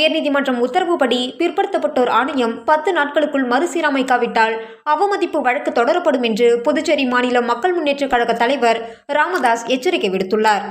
உயர்நீதிமன்றம் உத்தரவுப்படி பிற்படுத்தப்பட்டோர் ஆணையம் பத்து நாட்களுக்குள் மறுசீரமைக்காவிட்டால் அவமதிப்பு வழக்கு தொடரப்படும் என்று புதுச்சேரி மாநில மக்கள் முன்னேற்றக் கழக தலைவர் ராமதாஸ் எச்சரிக்கை விடுத்துள்ளார்.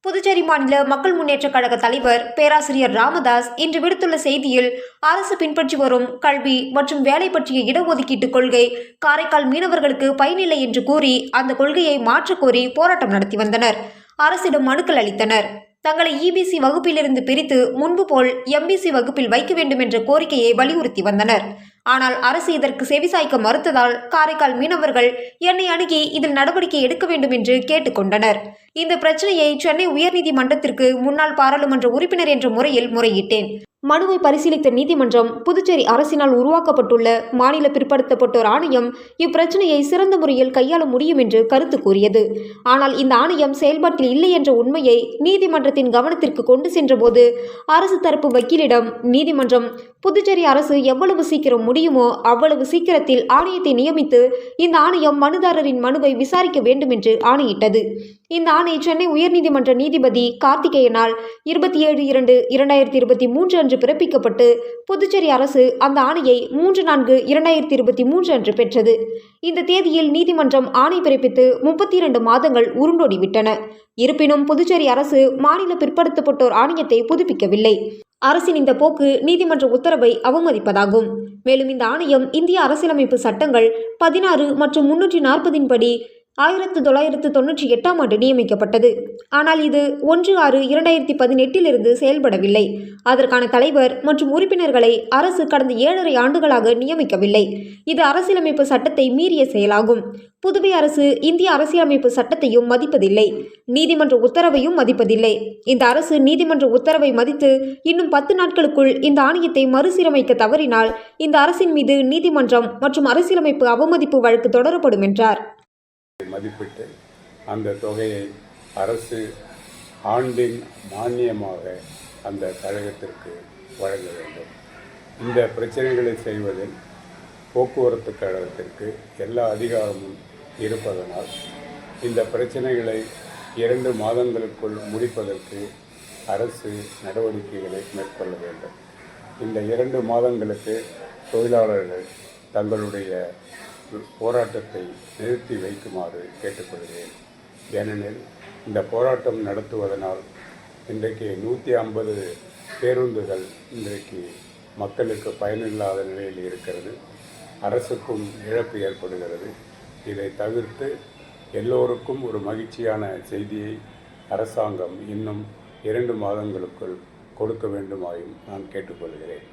புதுச்சேரி மாநில மக்கள் முன்னேற்றக் கழக தலைவர் பேராசிரியர் ராமதாஸ் இன்று விடுத்துள்ள செய்தியில் அரசு பின்பற்றி வரும் கல்வி மற்றும் வேலை பற்றிய இடஒதுக்கீட்டு கொள்கை காரைக்கால் மீனவர்களுக்கு பயனில்லை என்று கூறி அந்த கொள்கையை மாற்றக்கோரி போராட்டம் நடத்தி வந்தனர். அரசிடம் மனுக்கள் அளித்தனர். தங்களை இபிசி வகுப்பிலிருந்து பிரித்து முன்பு போல் எம்பிசி வகுப்பில் வைக்க வேண்டும் என்ற கோரிக்கையை வலியுறுத்தி வந்தனர். ஆனால் அரசு இதற்கு செவிசாய்க்க மறுத்ததால் காரைக்கால் மீனவர்கள் என்னை அணுகி இதில் நடவடிக்கை எடுக்க வேண்டும் என்று கேட்டுக்கொண்டனர் இந்த பிரச்சனையை சென்னை உயர்நீதிமன்றத்திற்கு முன்னாள் பாராளுமன்ற உறுப்பினர் என்ற முறையில் முறையிட்டேன். மனுவை பரிசீலித்த நீதிமன்றம் புதுச்சேரி அரசினால் உருவாக்கப்பட்டுள்ள மாநில பிற்படுத்தப்பட்டோர் ஆணையம் இப்பிரச்சனையை சிறந்த முறையில் கையாள முடியும் என்று கருத்து கூறியது. ஆனால் இந்த ஆணையம் செயல்பாட்டில் இல்லை என்ற உண்மையை நீதிமன்றத்தின் கவனத்திற்கு கொண்டு சென்றபோது அரசு தரப்பு வக்கீலிடம் நீதிமன்றம் புதுச்சேரி அரசு எவ்வளவு சீக்கிரம் முடியுமோ அவ்வளவு சீக்கிரத்தில் ஆணையத்தை நியமித்து இந்த ஆணையம் மனுதாரரின் மனுவை விசாரிக்க வேண்டும் என்று ஆணையிட்டது. இந்த ஆணை சென்னை உயர்நீதிமன்ற நீதிபதி கார்த்திகேயனால் இருபத்தி ஏழு இரண்டு இரண்டாயிரத்தி இருபத்தி மூன்று அன்று பிறப்பிக்கப்பட்டு புதுச்சேரி அரசு அந்த ஆணையை மூன்று நான்கு இரண்டாயிரத்தி இருபத்தி மூன்று அன்று பெற்றது. இந்த தேதியில் நீதிமன்றம் ஆணை பிறப்பித்து முப்பத்தி இரண்டு மாதங்கள் உருண்டோடிவிட்டன. இருப்பினும் புதுச்சேரி அரசு மாநில பிற்படுத்தப்பட்டோர் ஆணையத்தை புதுப்பிக்கவில்லை. அரசின் இந்த போக்கு நீதிமன்ற உத்தரவை அவமதிப்பதாகும். மேலும் இந்த ஆணையம் இந்திய அரசியலமைப்பு சட்டங்கள் பதினாறு மற்றும் முன்னூற்றி நாற்பதின் படி ஆயிரத்து தொள்ளாயிரத்து தொன்னூற்றி எட்டாம் ஆண்டு நியமிக்கப்பட்டது. ஆனால் இது ஒன்று ஆறு இரண்டாயிரத்தி பதினெட்டிலிருந்து செயல்படவில்லை. அதற்கான தலைவர் மற்றும் உறுப்பினர்களை அரசு கடந்த ஏழரை ஆண்டுகளாக நியமிக்கவில்லை. இது அரசியலமைப்பு சட்டத்தை மீறிய செயலாகும். புதுவை அரசு இந்திய அரசியலமைப்பு சட்டத்தையும் மதிப்பதில்லை. நீதிமன்ற உத்தரவையும் மதிப்பதில்லை. இந்த அரசு நீதிமன்ற உத்தரவை மதித்து இன்னும் பத்து நாட்களுக்குள் இந்த ஆணையத்தை மறுசீரமைக்க தவறினால் இந்த அரசின் மீது நீதிமன்றம் மற்றும் அரசியலமைப்பு அவமதிப்பு வழக்கு தொடரப்படும் என்றார். மதிப்பிட்டு அந்த தொகையை அரசு ஆண்டின் மானியமாக அந்த கழகத்திற்கு வழங்க வேண்டும். இந்த பிரச்சனைகளை செய்வதில் போக்குவரத்து கழகத்திற்கு எல்லா அதிகாரமும் இருப்பதனால் இந்த பிரச்சனைகளை இரண்டு மாதங்களுக்குள் முடிப்பதற்கு அரசு நடவடிக்கைகளை மேற்கொள்ள வேண்டும். இந்த இரண்டு மாதங்களுக்கு தொழிலாளர்கள் தங்களுடைய போராட்டத்தை நிறுத்தி வைக்குமாறு கேட்டுக்கொள்கிறேன். ஏனெனில் இந்த போராட்டம் நடத்துவதனால் இன்றைக்கு நூற்றி ஐம்பது பேருந்துகள் இன்றைக்கு மக்களுக்கு பயனில்லாத நிலையில் இருக்கிறது. அரசுக்கும் இழப்பு ஏற்படுகிறது. இதை தவிர்த்து எல்லோருக்கும் ஒரு மகிழ்ச்சியான செய்தியை அரசாங்கம் இன்னும் இரண்டு மாதங்களுக்குள் கொடுக்க வேண்டுமாயும் நான் கேட்டுக்கொள்கிறேன்.